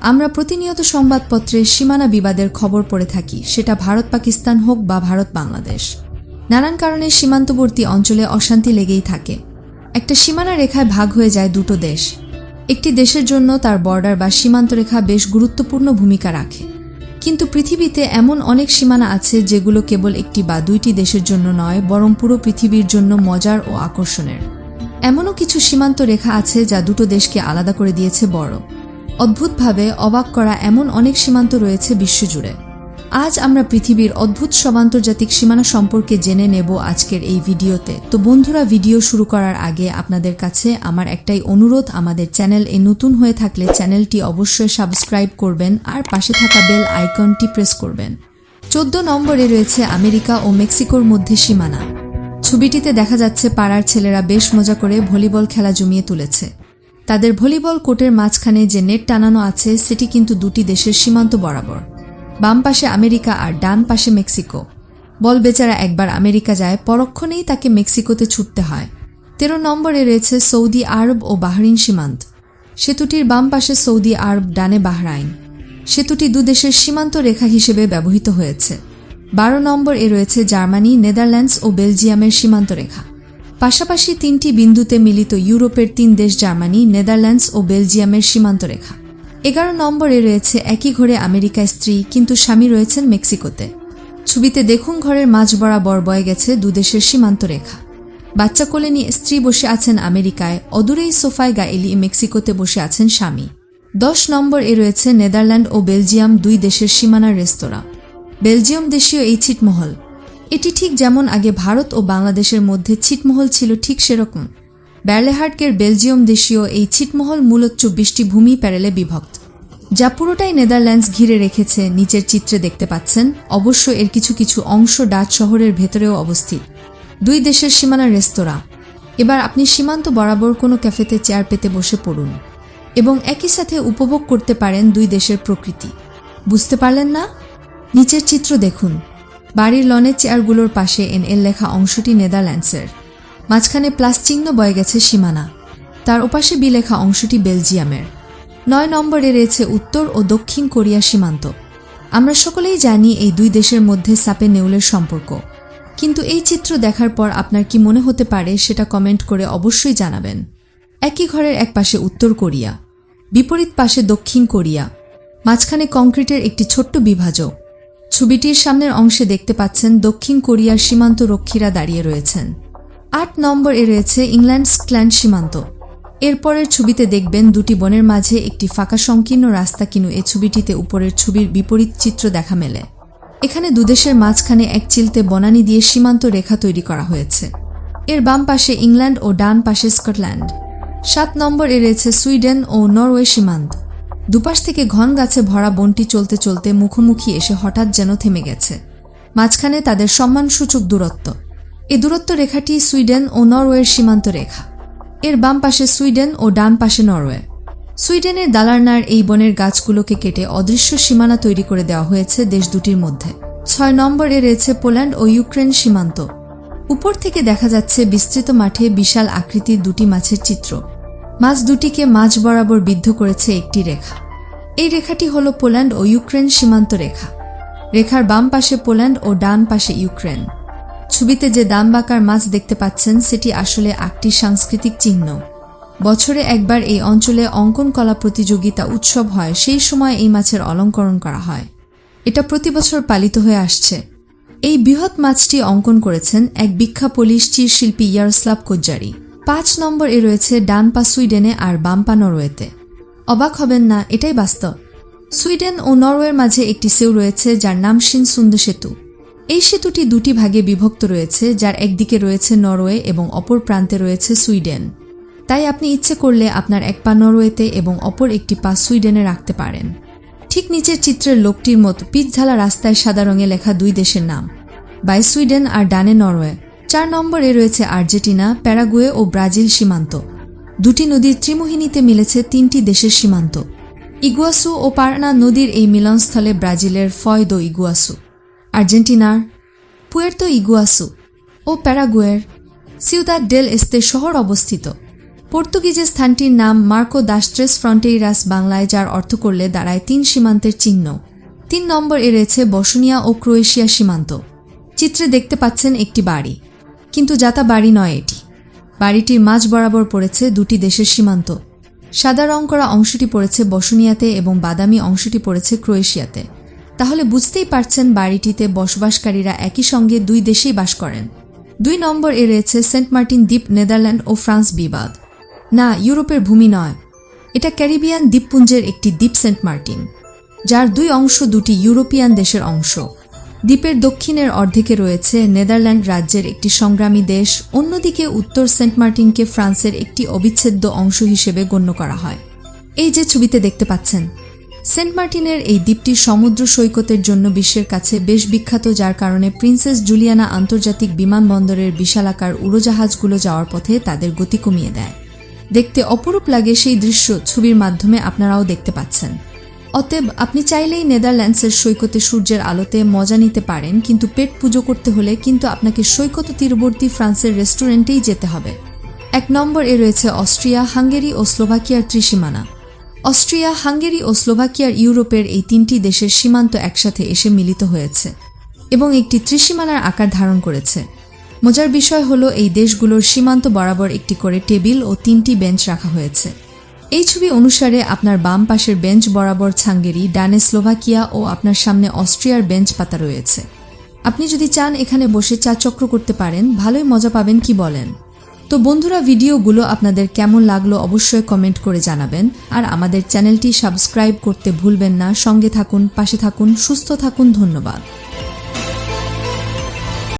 আমরা প্রতিনিয়ত সংবাদপত্রে সীমানা বিবাদের খবর পড়ে থাকি, সেটা ভারত, পাকিস্তান হোক বা ভারত, বাংলাদেশ। নানান কারণে সীমান্তবর্তী অঞ্চলে অশান্তি লেগেই থাকে। একটা সীমানা রেখায় ভাগ হয়ে যায় দুটো দেশ। একটি দেশের জন্য তার বর্ডার বা সীমান্ত রেখা বেশ গুরুত্বপূর্ণ ভূমিকা রাখে। কিন্তু পৃথিবীতে এমন অনেক সীমানা আছে যেগুলো কেবল একটি বা দুইটি দেশের জন্য নয়, বরং পুরো পৃথিবীর জন্য মজার ও আকর্ষণের। এমনও কিছু সীমান্ত রেখা আছে যা দুটো দেশকে আলাদা করে দিয়েছে বড়। অদ্ভুতভাবে অবাক করা এমন অনেক সীমান্ত রয়েছে বিশ্বজুড়ে। আজ আমরা পৃথিবীর অদ্ভুত সবান্তর্জাতিক সীমানা সম্পর্কে জেনে নেব আজকের এই ভিডিওতে। তো বন্ধুরা, ভিডিও শুরু করার আগে আপনাদের কাছে আমার একটাই অনুরোধ, আমাদের চ্যানেল এ নতুন হয়ে থাকলে চ্যানেলটি অবশ্যই সাবস্ক্রাইব করবেন আর পাশে থাকা বেল আইকনটি প্রেস করবেন। চোদ্দ নম্বরে রয়েছে আমেরিকা ও মেক্সিকোর মধ্যে সীমানা। ছবিটিতে দেখা যাচ্ছে পাড়ার ছেলেরা বেশ মজা করে ভলিবল খেলা জমিয়ে তুলেছে। তাদের ভলিবল কোর্টের মাঝখানে যে নেট টানানো আছে, সেটি কিন্তু দুটি দেশের সীমান্ত বরাবর। বাম পাশে আমেরিকা আর ডান পাশে মেক্সিকো। বল বেচারা একবার আমেরিকা যায়, পরক্ষণেই তাকে মেক্সিকোতে ছুটতে হয়। তেরো নম্বরে রয়েছে সৌদি আরব ও বাহরিন সীমান্ত। সেতুটির বাম পাশে সৌদি আরব, ডানে বাহরাইন। সেতুটি দুদেশের সীমান্ত রেখা হিসেবে ব্যবহৃত হয়েছে। বারো নম্বর এ রয়েছে জার্মানি, নেদারল্যান্ডস ও বেলজিয়ামের সীমান্ত রেখা। পাশাপাশি তিনটি বিন্দুতে মিলিত ইউরোপের তিন দেশ জার্মানি, নেদারল্যান্ডস ও বেলজিয়ামের সীমান্ত রেখা এগারো নম্বরে রয়েছে একই ঘরে আমেরিকায় স্ত্রী, কিন্তু স্বামী রয়েছেন মেক্সিকোতে। ছবিতে দেখুন ঘরের মাঝ বরাবর বয়ে গেছে দুদেশের সীমান্ত রেখা বাচ্চা কোলে নিয়ে স্ত্রী বসে আছেন আমেরিকায়, অদূরেই সোফায় গায়েলি মেক্সিকোতে বসে আছেন স্বামী। দশ নম্বর এ রয়েছে নেদারল্যান্ড ও বেলজিয়াম দুই দেশের সীমানার রেস্তোরাঁ। বেলজিয়াম দেশীয় এই ছিটমহল এটি ঠিক যেমন আগে ভারত ও বাংলাদেশের মধ্যে ছিটমহল ছিল ঠিক সেরকম। ব্যারলেহার্টকের বেলজিয়াম দেশীয় এই ছিটমহল মূলত চব্বিশটি ভূমি প্যারেলে বিভক্ত। যা পুরোটাই নেদারল্যান্ডস ঘিরে রেখেছে, নিচের চিত্রে দেখতে পাচ্ছেন। অবশ্য এর কিছু কিছু অংশ ডাচ শহরের ভেতরেও অবস্থিত। দুই দেশের সীমানা রেস্তোরাঁ। এবার আপনি সীমান্ত বরাবর কোনো ক্যাফেতে চেয়ার পেতে বসে পড়ুন এবং একই সাথে উপভোগ করতে পারেন দুই দেশের প্রকৃতি। বুঝতে পারলেন না? নিচের চিত্র দেখুন। বাড়ির লনের চেয়ারগুলোর পাশে এন এল লেখা অংশটি নেদারল্যান্ডসের। মাঝখানে প্লাস চিহ্ন বয়ে গেছে সীমানা। তার ওপাশে বি লেখা অংশটি বেলজিয়ামের। নয় নম্বরে রয়েছে উত্তর ও দক্ষিণ কোরিয়া সীমান্ত। আমরা সকলেই জানি এই দুই দেশের মধ্যে সাপে নেউলের সম্পর্ক। কিন্তু এই চিত্র দেখার পর আপনার কি মনে হতে পারে সেটা কমেন্ট করে অবশ্যই জানাবেন। একই ঘরের এক পাশে উত্তর কোরিয়া, বিপরীত পাশে দক্ষিণ কোরিয়া, মাঝখানে কংক্রিটের একটি ছোট্ট বিভাজক। ছবিটির সামনের অংশে দেখতে পাচ্ছেন দক্ষিণ কোরিয়ার সীমান্ত রক্ষীরা দাঁড়িয়ে রয়েছেন। আট নম্বর এ রয়েছে ইংল্যান্ড স্ক্ল্যান্ড সীমান্ত। এরপরের ছবিতে দেখবেন দুটি বনের মাঝে একটি ফাঁকা সংকীর্ণ রাস্তা কিনু এ ছবিটিতে উপরের ছবির বিপরীত চিত্র দেখা মেলে। এখানে দুদেশের মাঝখানে এক চিলতে বনানি দিয়ে সীমান্ত রেখা তৈরি করা হয়েছে। এর বাম পাশে ইংল্যান্ড ও ডান পাশে স্কটল্যান্ড। সাত নম্বর এ রয়েছে সুইডেন ও নরওয়ে সীমান্ত। দুপাশ থেকে ঘন গাছে ভরা বনটি চলতে চলতে মুখোমুখি এসে হঠাৎ যেন থেমে গেছে। মাঝখানে তাদের সম্মানসূচক দূরত্ব। এ দূরত্ব রেখাটি সুইডেন ও নরওয়ের সীমান্ত রেখা। এর বাম পাশে সুইডেন ও ডান পাশে নরওয়ে। সুইডেনের দালারনার এই বনের গাছগুলোকে কেটে অদৃশ্য সীমানা তৈরি করে দেওয়া হয়েছে দেশ দুটির মধ্যে। ছয় নম্বরে রয়েছে পোল্যান্ড ও ইউক্রেন সীমান্ত। উপর থেকে দেখা যাচ্ছে বিস্তৃত মাঠে বিশাল আকৃতির দুটি মাছের চিত্র। মাছ দুটিকে মাঝ বরাবর বিদ্ধ করেছে একটি রেখা। এই রেখাটি হল পোল্যান্ড ও ইউক্রেন সীমান্ত রেখা। রেখার বাম পাশে পোল্যান্ড ও ডান পাশে ইউক্রেন। ছবিতে যে দাম দামবাকার মাছ দেখতে পাচ্ছেন, সেটি আসলে একটি সাংস্কৃতিক চিহ্ন। বছরে একবার এই অঞ্চলে অঙ্কন কলা প্রতিযোগিতা উৎসব হয়, সেই সময় এই মাছের অলঙ্করণ করা হয়। এটা প্রতি বছর পালিত হয়ে আসছে। এই বৃহৎ মাছটি অঙ্কন করেছেন এক বিখ্যাত পোলিশ চিরশিল্পী ইয়ারস্লাভ কোজ্জারি। পাঁচ নম্বর এ রয়েছে ডান পা সুইডেনে আর বাম পা নরওয়েতে। অবাক হবেন না, এটাই বাস্তব। সুইডেন ও নরওয়ের মাঝে একটি সেউ রয়েছে যার নাম সিনসুন্দ সেতু। এই সেতুটি দুটি ভাগে বিভক্ত রয়েছে, যার একদিকে রয়েছে নরওয়ে এবং অপর প্রান্তে রয়েছে সুইডেন। তাই আপনি ইচ্ছে করলে আপনার এক পা নরওয়েতে এবং অপর একটি পা সুইডেনে রাখতে পারেন। ঠিক নিচের চিত্রের লোকটির মতো পিচঝালা রাস্তায় সাদা রঙে লেখা দুই দেশের নাম, বাই সুইডেন আর ডানে নরওয়ে। চার নম্বরে রয়েছে আর্জেন্টিনা, প্যারাগুয়ে ও ব্রাজিল সীমান্ত। দুটি নদীর ত্রিমোহিনীতে মিলেছে তিনটি দেশের সীমান্ত। ইগুয়াসু ও পারানা নদীর এই মিলনস্থলে ব্রাজিলের ফয়দো ইগুয়াসু। আর্জেন্টিনার পুয়ের্তো ইগুয়াসু ও প্যারাগুয়ের সিউদাদ ডেল এস্তে শহর অবস্থিত। পর্তুগিজে স্থানটির নাম মার্কো দাস্ট্রেস ফ্রন্টেইরাস বাংলায়, যার অর্থ করলে দাঁড়ায় তিন সীমান্তের চিহ্ন। তিন নম্বর এ রয়েছে বসনিয়া ও ক্রোয়েশিয়া সীমান্ত। চিত্রে দেখতে পাচ্ছেন একটি বাড়ি। কিন্তু যাতা বাড়ি নয় এটি। বাড়িটির মাঝ বরাবর পড়েছে দুটি দেশের সীমান্ত। সাদা রং করা অংশটি পড়েছে বসনিয়াতে এবং বাদামি অংশটি পড়েছে ক্রোয়েশিয়াতে। তাহলে বুঝতেই পারছেন বাড়িটিতে বসবাসকারীরা একই সঙ্গে দুই দেশেই বাস করেন। দুই নম্বর এ রয়েছে সেন্ট মার্টিন দ্বীপ, নেদারল্যান্ড ও ফ্রান্স বিবাদ। না, ইউরোপের ভূমি নয়। এটা ক্যারিবিয়ান দ্বীপপুঞ্জের একটি দ্বীপ সেন্ট মার্টিন, যার দুই অংশ দুটি ইউরোপিয়ান দেশের অংশ। দ্বীপের দক্ষিণের অর্ধেকে রয়েছে নেদারল্যান্ড রাজ্যের একটি সংগ্রামী দেশ। অন্যদিকে উত্তর সেন্ট মার্টিনকে ফ্রান্সের একটি অবিচ্ছেদ্য অংশ হিসেবে গণ্য করা হয়। এই যে ছবিতে দেখতে পাচ্ছেন, সেন্ট মার্টিনের এই দ্বীপটি সমুদ্র সৈকতের জন্য বিশ্বের কাছে বেশ বিখ্যাত, যার কারণে প্রিন্সেস জুলিয়ানা আন্তর্জাতিক বিমানবন্দরের বিশালাকার উড়োজাহাজগুলো যাওয়ার পথে তাদের গতি কমিয়ে দেয়। দেখতে অপরূপ লাগে সেই দৃশ্য, ছবির মাধ্যমে আপনারাও দেখতে পাচ্ছেন। অতএব আপনি চাইলেই নেদারল্যান্ডসের সৈকতে সূর্যের আলোতে মজা নিতে পারেন, কিন্তু পেট পুজো করতে হলে কিন্তু আপনাকে সৈকত তীরবর্তী ফ্রান্সের রেস্টুরেন্টেই যেতে হবে। এক নম্বর এ রয়েছে অস্ট্রিয়া, হাঙ্গেরি ও স্লোভাকিয়ার ত্রিসীমানা। অস্ট্রিয়া, হাঙ্গেরি ও স্লোভাকিয়ার ইউরোপের এই তিনটি দেশের সীমান্ত একসাথে এসে মিলিত হয়েছে এবং একটি ত্রিসীমানার আকার ধারণ করেছে। মজার বিষয় হলো, এই দেশগুলোর সীমান্ত বরাবর একটি করে টেবিল ও তিনটি বেঞ্চ রাখা হয়েছে। এই ছবি অনুসারে আপনার বাম পাশের বেঞ্চ বরাবর ছাঙ্গেরি, ডানে স্লোভাকিয়া ও আপনার সামনে অস্ট্রিয়ার বেঞ্চ পাতা রয়েছে। আপনি যদি চান এখানে বসে চা চক্র করতে পারেন, ভালোই মজা পাবেন, কি বলেন? তো বন্ধুরা, ভিডিওগুলো আপনাদের কেমন লাগল অবশ্যই কমেন্ট করে জানাবেন, আর আমাদের চ্যানেলটি সাবস্ক্রাইব করতে ভুলবেন না। সঙ্গে থাকুন, পাশে থাকুন, সুস্থ থাকুন, ধন্যবাদ।